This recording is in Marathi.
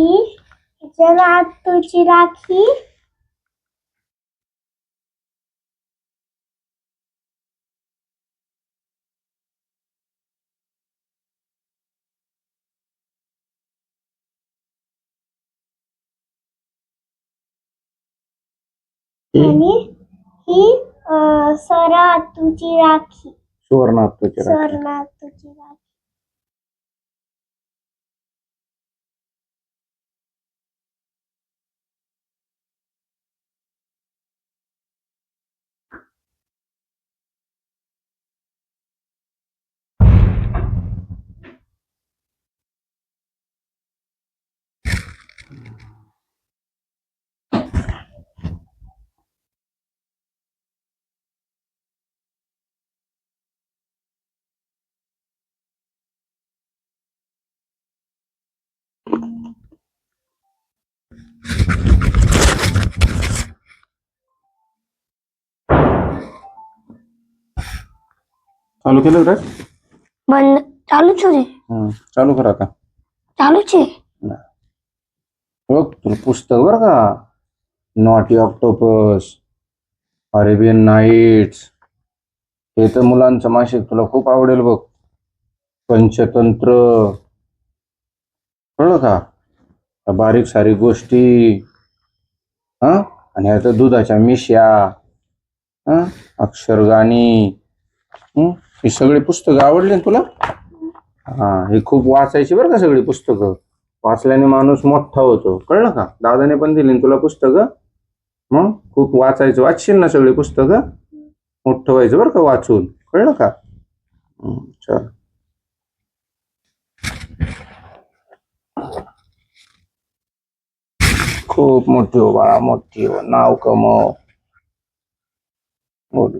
ही जरा तुझी राखी. आणि ही तुझी राखी. सुवर्णात तुझी राखी. स्वर्ण तुझी राखी. चालू केलं रे बंद. चालूच रे हं, चालू कर आता. चालूच आहे. बघ तुला पुस्तक बरं का? नॉटी ऑक्टोपस अरेबियन नाईट्स हे तर मुलांचं मासिक तुला खूप आवडेल बघ. पंचतंत्र. कळलं का? बारीक सारीक गोष्टी हा? आणि आता दुधाच्या मिश्या हा? अक्षरगाणी ही? सगळी पुस्तकं आवडली ना तुला? हा हे खूप वाचायची बरं का सगळी पुस्तकं. वाचल्याने माणूस मोठा होतो. कळलं का? दादाने पण दिली ना तुला पुस्तकं? मग? खूप वाचायचं. वाचशील ना सगळी पुस्तकं? मोठं व्हायचं बरं का वाचून. कळलं का? चल. खूप मोठी हो बाळा मोठी हो नाव कमव बोल